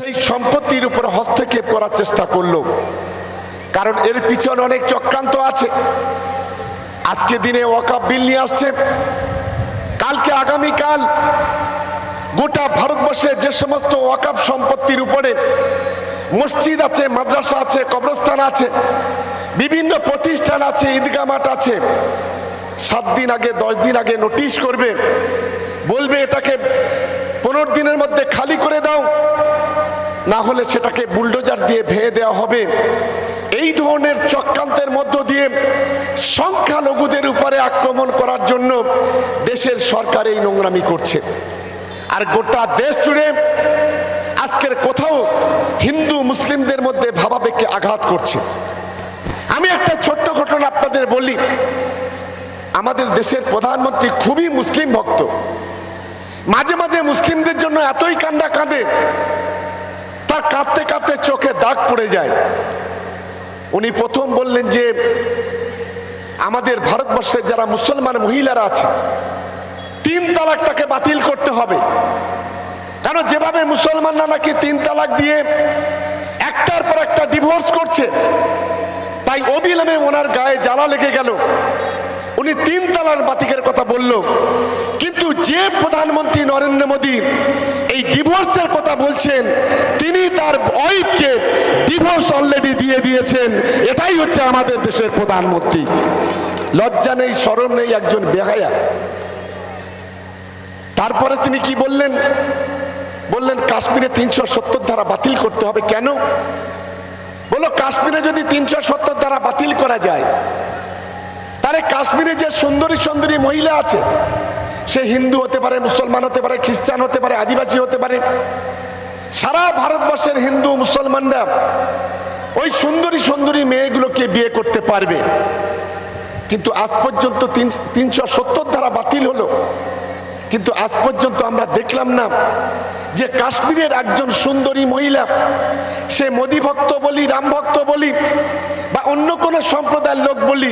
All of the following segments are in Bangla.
সেই সম্পত্তির উপর হস্তক্ষেপ করার চেষ্টা করল। কারণ এর পিছনে অনেক চক্রান্ত আছে। আজকে দিনে ওয়াকাব বিল নিয়ে আসছে। কালকে আগামীকাল গোটা ভারতবর্ষে যে সমস্ত ওয়াকাব সম্পত্তির উপরে মসজিদ আছে, মাদ্রাসা আছে, কবরস্থান আছে, বিভিন্ন প্রতিষ্ঠান আছে, ঈদগাহ মাঠ আছে। সাত দিন আগে, দশ দিন আগে নোটিশ করবে, বলবে এটাকে পনেরো দিনের মধ্যে খালি করে দাও। না হলে সেটাকে বুলডোজার দিয়ে ভেঙে দেওয়া হবে। এই ধরনের চক্রান্তের মধ্য দিয়ে সংখ্যালঘুদের উপরে আক্রমণ করার জন্য দেশের সরকার এই নোংরামি করছে। আর গোটা দেশ জুড়ে আজকের কোথাও হিন্দু মুসলিমদের মধ্যে ভাবাবেগকে আঘাত করছে। আমি একটা ছোট্ট ঘটনা আপনাদের বলি। আমাদের দেশের প্রধানমন্ত্রী খুবই মুসলিম ভক্ত। মাঝে মাঝে মুসলিমদের জন্য এতই কান্দা কাঁদে কাঁদতে কাঁদতে চোখে দাগ পড়ে যায়। উনি প্রথম বললেন যে, আমাদের ভারতবর্ষের যারা মুসলমান মহিলারা আছে, তিন তালাকটাকে বাতিল করতে হবে। কেন? যেভাবে মুসলমানরা নাকি তিন তালাক দিয়ে একটার পর একটা ডিভোর্স করছে, তাই অবিলম্বে ওনার গায়ে জ্বালা লেগে গেল। উনি তিন তালার বাতিকের কথা বলল। কিন্তু যে প্রধানমন্ত্রী নরেন্দ্র মোদী এই ডিভোর্সের কথা বলছেন, তিনি তার ওয়াইফকে ডিভোর্স অলরেডি দিয়ে দিয়েছেন। এটাই হচ্ছে আমাদের দেশের প্রধানমন্ত্রী। লজ্জা নেই, শরম নেই একজন বেহায়া। তারপরে তিনি কি বললেন? বললেন, কাশ্মীরে তিনশো সত্তর ধারা বাতিল করতে হবে কেন? বলো কাশ্মীরে যদি তিনশো সত্তর ধারা বাতিল করা যায় তাহলে কাশ্মীরে যে সুন্দরী সুন্দরী মহিলা আছে, সে হিন্দু হতে পারে, মুসলমান হতে পারে, খ্রিস্টান হতে পারে, আদিবাসী হতে পারে, সারা ভারতবর্ষের হিন্দু মুসলমানরা ওই সুন্দরী সুন্দরী মেয়েগুলোকে বিয়ে করতে পারবে। কিন্তু আজ পর্যন্ত তিনশো সত্তর ধারা বাতিল হলো। কিন্তু আজ পর্যন্ত আমরা দেখলাম না যে কাশ্মীরের একজন সুন্দরী মহিলা, সে মোদী ভক্ত বলি, রাম ভক্ত বলি, বা অন্য কোনো সম্প্রদায়ের লোক বলি,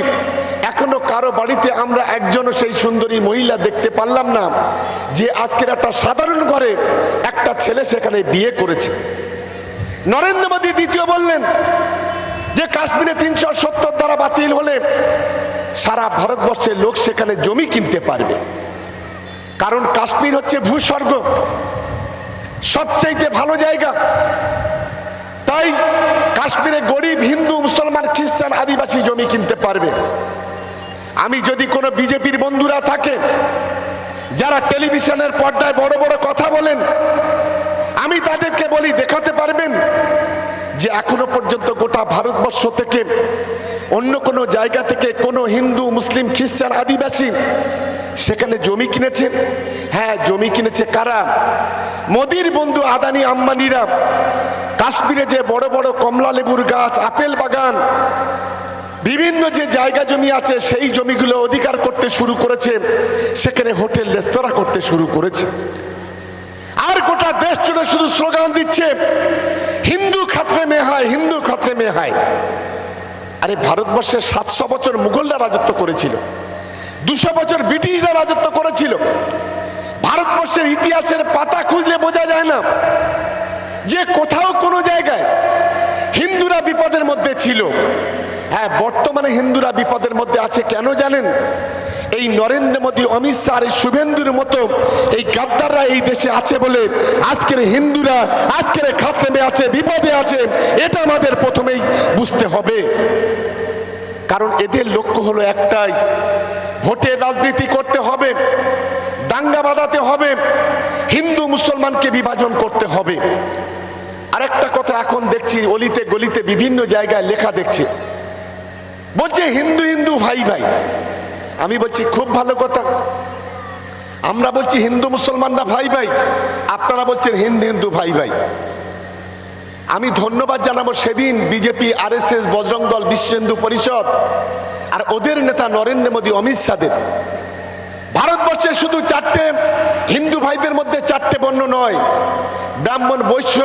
এখনও কারও বাড়িতে আমরা একজনও সেই সুন্দরী মহিলা দেখতে পারলাম না যে আজকের একটা সাধারণ ঘরে একটা ছেলে সেখানে বিয়ে করেছে। নরেন্দ্র মোদী দ্বিতীয় বললেন যে কাশ্মীরে তিনশো সত্তর দ্বারা বাতিল হলে সারা ভারতবর্ষের লোক সেখানে জমি কিনতে পারবে। কারণ কাশ্মীর হচ্ছে ভূস্বর্গ। সবচাইতে ভালো জায়গা। তাই কাশ্মীরে গরিব হিন্দু, মুসলমান, খ্রিস্টান, আদিবাসী জমি কিনতে পারবে। আমি যদি কোনো বিজেপির বন্ধুরা থাকে, যারা টেলিভিশনের পর্দায় বড় বড় কথা বলেন, আমি তাদেরকে বলি, দেখাতে পারবেন যে এখনও পর্যন্ত গোটা ভারতবর্ষ থেকে অন্য কোনো জায়গা থেকে কোনো হিন্দু, মুসলিম, খ্রিস্টান, আদিবাসী সেখানে জমি কিনেছে। হ্যাঁ জমি কিনেছে কারা? মোদির বন্ধু আদানি আম্বানিরা। কাশ্মীরে যে বড় বড় কমলা লেবুর গাছ, আপেল বাগান, বিভিন্ন যে জায়গা জমি আছে, সেই জমিগুলো অধিকার করতে শুরু করেছে। সেখানে হোটেল, রেস্তোরাঁ করতে শুরু করেছে। আর গোটা দেশ জুড়ে শুধু স্লোগান দিচ্ছে, হিন্দু খাতরে মে হয় হিন্দু খাতরে মে হয় আরে ভারতবর্ষের সাতশো বছর মুঘলরা রাজত্ব করেছিল। দুশো বছর ব্রিটিশরা রাজত্ব করেছিল। ভারতবর্ষের ইতিহাসের পাতা খুঁজলে বোঝা যায় না যে কোথাও কোনো জায়গায় হিন্দুরা বিপদের মধ্যে ছিল। হ্যাঁ বর্তমানে হিন্দুরা বিপদের মধ্যে আছে কেন জানেন? এই নরেন্দ্র মোদী, অমিত শাহ এই শুভেন্দুর মতো এই গাদ্দাররা এই দেশে আছে বলে আজকের হিন্দুরা আজকের খাতমে আছে, বিপদে আছে, এটা আমাদের প্রথমেই বুঝতে হবে। কারণ এদের লক্ষ্য হলো একটাই ভোটের রাজনীতি করতে হবে, দাঙ্গা বাঁধাতে হবে, হিন্দু মুসলমানকে বিভাজন করতে হবে। আরেকটা কথা এখন দেখছি, অলিতে গলিতে বিভিন্ন জায়গায় লেখা দেখছে। বলছে, হিন্দু হিন্দু, ভাই ভাই। আমি বলছি, খুব ভালো কথা। আমরা বলছি, হিন্দু, মুসলমানরা ভাই ভাই। আপনারা বলছেন, হিন্দু হিন্দু, ভাই ভাই। আমি ধন্যবাদ জানাব সেদিন BJP R S S Bajrang Dal Vishwa Hindu Parishad আর ওদের নেতা নরেন্দ্র মোদী, অমিত শাহের ভারতবর্ষের শুধু চারটে হিন্দু ভাইদের মধ্যে চারটে বর্ণ নয়, ব্রাহ্মণ, বৈশ্য